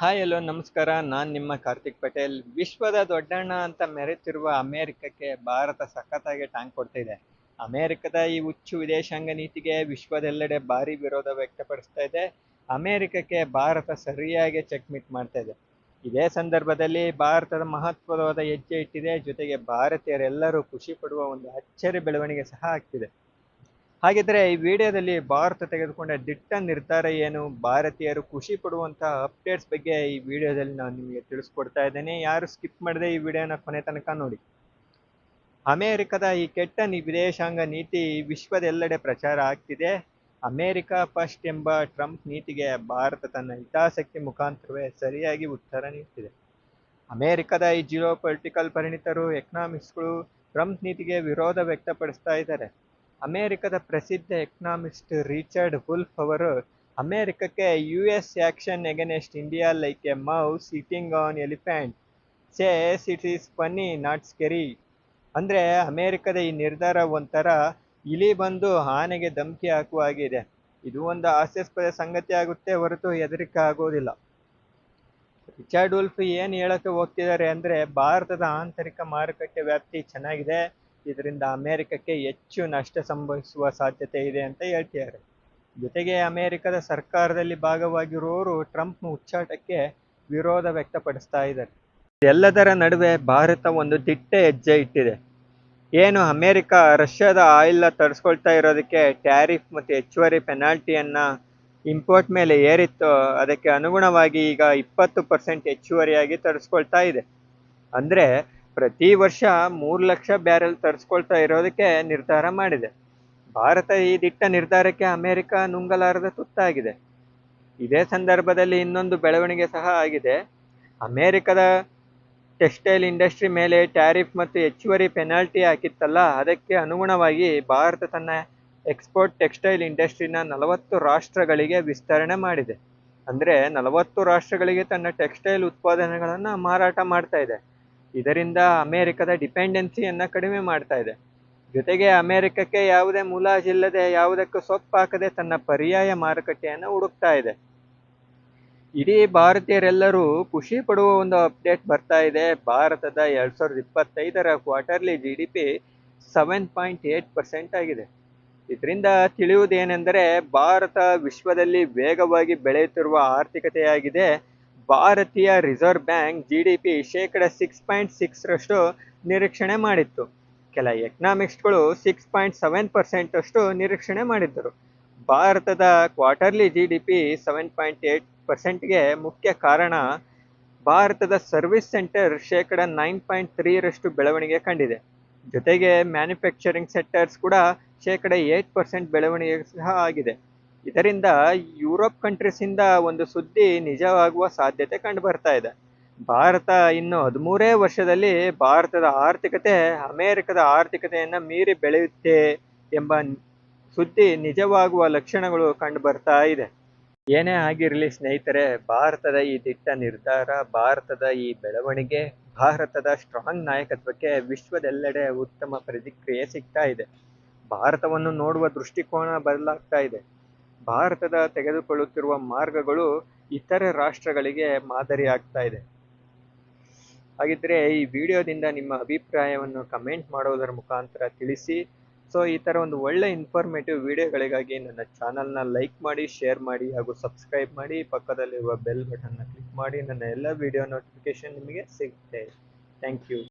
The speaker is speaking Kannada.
ಹಾಯ್ ಎಲ್ಲೋ ನಮಸ್ಕಾರ. ನಾನು ನಿಮ್ಮ ಕಾರ್ತಿಕ್ ಪಟೇಲ್. ವಿಶ್ವದ ದೊಡ್ಡಣ್ಣ ಅಂತ ಮೆರೆತಿರುವ ಅಮೆರಿಕಕ್ಕೆ ಭಾರತ ಸಖತ್ತಾಗಿ ಟ್ಯಾಂಕ್ ಕೊಡ್ತಿದೆ. ಅಮೆರಿಕದ ಈ ಹುಚ್ಚು ವಿದೇಶಾಂಗ ನೀತಿಗೆ ವಿಶ್ವದೆಲ್ಲೆಡೆ ಭಾರಿ ವಿರೋಧ ವ್ಯಕ್ತಪಡಿಸ್ತಾ ಇದೆ. ಅಮೆರಿಕಕ್ಕೆ ಭಾರತ ಸರಿಯಾಗಿ ಚೆಕ್ಮಿಟ್ ಮಾಡ್ತಾ ಇದೆ. ಇದೇ ಸಂದರ್ಭದಲ್ಲಿ ಭಾರತದ ಮಹತ್ವವಾದ ಹೆಜ್ಜೆ ಇಟ್ಟಿದೆ. ಜೊತೆಗೆ ಭಾರತೀಯರೆಲ್ಲರೂ ಖುಷಿ ಪಡುವ ಒಂದು ಅಚ್ಚರಿ ಬೆಳವಣಿಗೆ ಸಹ ಆಗ್ತಿದೆ. ಹಾಗಿದ್ರೆ ಈ ವಿಡಿಯೋದಲ್ಲಿ ಭಾರತ ತೆಗೆದುಕೊಂಡ ದಿಟ್ಟ ನಿರ್ಧಾರ ಏನು? ಭಾರತೀಯರು ಖುಷಿ ಪಡುವಂತಹ ಅಪ್ಡೇಟ್ಸ್ ಬಗ್ಗೆ ಈ ವಿಡಿಯೋದಲ್ಲಿ ನಾನು ನಿಮಗೆ ತಿಳಿಸ್ಕೊಡ್ತಾ ಇದ್ದೇನೆ. ಯಾರು ಸ್ಕಿಪ್ ಮಾಡದೆ ಈ ವಿಡಿಯೋನ ಕೊನೆ ತನಕ ನೋಡಿ. ಅಮೆರಿಕದ ಈ ಕೆಟ್ಟ ವಿದೇಶಾಂಗ ನೀತಿ ವಿಶ್ವದೆಲ್ಲೆಡೆ ಪ್ರಚಾರ ಆಗ್ತಿದೆ. ಅಮೆರಿಕ ಫಸ್ಟ್ ಎಂಬ ಟ್ರಂಪ್ ನೀತಿಗೆ ಭಾರತ ತನ್ನ ಹಿತಾಸಕ್ತಿ ಮುಖಾಂತರವೇ ಸರಿಯಾಗಿ ಉತ್ತರ ನೀಡ್ತಿದೆ. ಅಮೆರಿಕದ ಈ ಜಿಯೋ ಪೊಲಿಟಿಕಲ್ ಪರಿಣಿತರು ಎಕನಾಮಿಕ್ಸ್ಗಳು ಟ್ರಂಪ್ ನೀತಿಗೆ ವಿರೋಧ ವ್ಯಕ್ತಪಡಿಸ್ತಾ ಇದ್ದಾರೆ. ಅಮೆರಿಕದ ಪ್ರಸಿದ್ಧ ಎಕನಾಮಿಸ್ಟ್ ರಿಚರ್ಡ್ ವುಲ್ಫ್ ಅವರು, ಅಮೆರಿಕಕ್ಕೆ U S action against India like a mouse sitting on elephant. Says it is funny, not scary. ಅಂದರೆ, ಅಮೆರಿಕದ ಈ ನಿರ್ಧಾರ ಒಂಥರ ಇಲಿ ಬಂದು ಆನೆಗೆ ಧಮಕಿ ಹಾಕುವ ಹಾಗಿದೆ. ಇದು ಒಂದು ಹಾಸ್ಯಾಸ್ಪದ ಸಂಗತಿ ಆಗುತ್ತೆ ಹೊರತು ಹೆದರಿಕೆ ಆಗೋದಿಲ್ಲ. ರಿಚರ್ಡ್ ವುಲ್ಫ್ ಏನು ಹೇಳಕ್ಕೆ ಹೋಗ್ತಿದ್ದಾರೆ ಅಂದರೆ, ಭಾರತದ ಆಂತರಿಕ ಮಾರುಕಟ್ಟೆ ವ್ಯಾಪ್ತಿ ಚೆನ್ನಾಗಿದೆ. ಇದರಿಂದ ಅಮೆರಿಕಕ್ಕೆ ಹೆಚ್ಚು ನಷ್ಟ ಸಂಭವಿಸುವ ಸಾಧ್ಯತೆ ಇದೆ ಅಂತ ಹೇಳ್ತಿದ್ದಾರೆ. ಜೊತೆಗೆ ಅಮೆರಿಕದ ಸರ್ಕಾರದಲ್ಲಿ ಭಾಗವಾಗಿರುವವರು ಟ್ರಂಪ್ ಉಚ್ಚಾಟಕ್ಕೆ ವಿರೋಧ ವ್ಯಕ್ತಪಡಿಸ್ತಾ ಇದ್ದಾರೆ. ಎಲ್ಲದರ ನಡುವೆ ಭಾರತ ಒಂದು ದಿಟ್ಟ ಹೆಜ್ಜೆ ಇಟ್ಟಿದೆ. ಏನು ಅಮೇರಿಕ, ರಷ್ಯಾದ ಆಯಿಲ್ನ ತರಿಸ್ಕೊಳ್ತಾ ಇರೋದಕ್ಕೆ ಟ್ಯಾರಿಫ್ ಮತ್ತು ಹೆಚ್ಚುವರಿ ಪೆನಾಲ್ಟಿಯನ್ನು ಇಂಪೋರ್ಟ್ ಮೇಲೆ ಏರಿತ್ತು. ಅದಕ್ಕೆ ಅನುಗುಣವಾಗಿ ಈಗ ಇಪ್ಪತ್ತು ಪರ್ಸೆಂಟ್ ಹೆಚ್ಚುವರಿಯಾಗಿ ತರಿಸ್ಕೊಳ್ತಾ ಇದೆ. ಅಂದರೆ ಪ್ರತಿ ವರ್ಷ ಮೂರು ಲಕ್ಷ ಬ್ಯಾರೆಲ್ ತರಿಸ್ಕೊಳ್ತಾ ಇರೋದಕ್ಕೆ ನಿರ್ಧಾರ ಮಾಡಿದೆ. ಭಾರತ ಈ ದಿಟ್ಟ ನಿರ್ಧಾರಕ್ಕೆ ಅಮೆರಿಕ ನುಂಗಲಾರದ ತುತ್ತಾಗಿದೆ. ಇದೇ ಸಂದರ್ಭದಲ್ಲಿ ಇನ್ನೊಂದು ಬೆಳವಣಿಗೆ ಸಹ ಆಗಿದೆ. ಅಮೆರಿಕದ ಟೆಕ್ಸ್ಟೈಲ್ ಇಂಡಸ್ಟ್ರಿ ಮೇಲೆ ಟ್ಯಾರಿಫ್ ಮತ್ತು ಹೆಚ್ಚುವರಿ ಪೆನಾಲ್ಟಿ ಹಾಕಿತ್ತಲ್ಲ, ಅದಕ್ಕೆ ಅನುಗುಣವಾಗಿ ಭಾರತ ತನ್ನ ಎಕ್ಸ್ಪೋರ್ಟ್ ಟೆಕ್ಸ್ಟೈಲ್ ಇಂಡಸ್ಟ್ರಿನ ನಲವತ್ತು ರಾಷ್ಟ್ರಗಳಿಗೆ ವಿಸ್ತರಣೆ ಮಾಡಿದೆ. ಅಂದರೆ ನಲವತ್ತು ರಾಷ್ಟ್ರಗಳಿಗೆ ತನ್ನ ಟೆಕ್ಸ್ಟೈಲ್ ಉತ್ಪಾದನೆಗಳನ್ನು ಮಾರಾಟ ಮಾಡ್ತಾ ಇದೆ. ಇದರಿಂದ ಅಮೆರಿಕದ ಡಿಪೆಂಡೆನ್ಸಿಯನ್ನು ಕಡಿಮೆ ಮಾಡ್ತಾ ಇದೆ. ಜೊತೆಗೆ ಅಮೆರಿಕಕ್ಕೆ ಯಾವುದೇ ಮುಲಾಜಿಲ್ಲದೆ ಯಾವುದಕ್ಕೂ ಸೊಪ್ಪು ಹಾಕದೆ ತನ್ನ ಪರ್ಯಾಯ ಮಾರುಕಟ್ಟೆಯನ್ನು ಹುಡುಕ್ತಾ ಇದೆ. ಇಡೀ ಭಾರತೀಯರೆಲ್ಲರೂ ಖುಷಿ ಪಡುವ ಒಂದು ಅಪ್ಡೇಟ್ ಬರ್ತಾ ಇದೆ. ಭಾರತದ ಎರಡ್ ಸಾವಿರದ ಇಪ್ಪತ್ತೈದರ quarterly G D P seven point eight percent ಆಗಿದೆ. ಇದರಿಂದ ತಿಳಿಯುವುದೇನೆಂದರೆ ಭಾರತ ವಿಶ್ವದಲ್ಲಿ ವೇಗವಾಗಿ ಬೆಳೆಯುತ್ತಿರುವ ಆರ್ಥಿಕತೆಯಾಗಿದೆ. ಭಾರತೀಯ reserve bank G D P ಶೇಕಡ ಸಿಕ್ಸ್ ಪಾಯಿಂಟ್ ಸಿಕ್ಸ್ರಷ್ಟು ನಿರೀಕ್ಷಣೆ ಮಾಡಿತ್ತು. ಕೆಲ ಎಕನಾಮಿಕ್ಸ್ಗಳು ಸಿಕ್ಸ್ ಪಾಯಿಂಟ್ ಸೆವೆನ್ ಪರ್ಸೆಂಟ್ ಅಷ್ಟು ನಿರೀಕ್ಷಣೆ ಮಾಡಿದ್ದರು. ಭಾರತದ quarterly G D P seven point eight ಪರ್ಸೆಂಟ್ಗೆ ಮುಖ್ಯ ಕಾರಣ ಭಾರತದ ಸರ್ವಿಸ್ ಸೆಂಟರ್ ಶೇಕಡ ನೈನ್ ಪಾಯಿಂಟ್ ತ್ರೀರಷ್ಟು ಬೆಳವಣಿಗೆ ಕಂಡಿದೆ. ಜೊತೆಗೆ ಮ್ಯಾನುಫ್ಯಾಕ್ಚರಿಂಗ್ ಸೆಕ್ಟರ್ಸ್ ಕೂಡ ಶೇಕಡ ಏಟ್ ಪರ್ಸೆಂಟ್ ಬೆಳವಣಿಗೆ ಸಹ ಆಗಿದೆ. ಇದರಿಂದ ಯುರೋಪ್ ಕಂಟ್ರೀಸಿಂದ ಒಂದು ಸುದ್ದಿ ನಿಜವಾಗುವ ಸಾಧ್ಯತೆ ಕಂಡು ಬರ್ತಾ ಇದೆ. ಭಾರತ ಇನ್ನು ಹದಿಮೂರೇ ವರ್ಷದಲ್ಲಿ ಭಾರತದ ಆರ್ಥಿಕತೆ, ಅಮೆರಿಕದ ಆರ್ಥಿಕತೆಯನ್ನು ಮೀರಿ ಬೆಳೆಯುತ್ತೆ ಎಂಬ ಸುದ್ದಿ ನಿಜವಾಗುವ ಲಕ್ಷಣಗಳು ಕಂಡು ಬರ್ತಾ ಇದೆ. ಏನೇ ಆಗಿರಲಿ ಸ್ನೇಹಿತರೆ, ಭಾರತದ ಈ ದಿಟ್ಟ ನಿರ್ಧಾರ, ಭಾರತದ ಈ ಬೆಳವಣಿಗೆ, ಭಾರತದ ಸ್ಟ್ರಾಂಗ್ ನಾಯಕತ್ವಕ್ಕೆ ವಿಶ್ವದೆಲ್ಲೆಡೆ ಉತ್ತಮ ಪ್ರತಿಕ್ರಿಯೆ ಸಿಗ್ತಾ ಇದೆ. ಭಾರತವನ್ನು ನೋಡುವ ದೃಷ್ಟಿಕೋನ ಬದಲಾಗ್ತಾ ಇದೆ. ಭಾರತದ ತೆಗೆದುಕೊಳ್ಳುತ್ತಿರುವ ಮಾರ್ಗಗಳು ಇತರೆ ರಾಷ್ಟ್ರಗಳಿಗೆ ಮಾದರಿ ಆಗ್ತಾ ಇದೆ. ಹಾಗಿದ್ರೆ ಈ ವಿಡಿಯೋದಿಂದ ನಿಮ್ಮ ಅಭಿಪ್ರಾಯವನ್ನು ಕಮೆಂಟ್ ಮಾಡೋದರ ಮುಖಾಂತರ ತಿಳಿಸಿ. ಸೊ ಈ ಥರ ಒಂದು ಒಳ್ಳೆ ಇನ್ಫಾರ್ಮೇಟಿವ್ ವಿಡಿಯೋಗಳಿಗಾಗಿ ನನ್ನ ಚಾನಲ್ನ ಲೈಕ್ ಮಾಡಿ ಶೇರ್ ಮಾಡಿ ಹಾಗೂ ಸಬ್ಸ್ಕ್ರೈಬ್ ಮಾಡಿ. ಪಕ್ಕದಲ್ಲಿರುವ ಬೆಲ್ ಬಟನ್ನ ಕ್ಲಿಕ್ ಮಾಡಿ. ನನ್ನ ಎಲ್ಲ ವಿಡಿಯೋ ನೋಟಿಫಿಕೇಶನ್ ನಿಮಗೆ ಸಿಗುತ್ತೆ. Thank you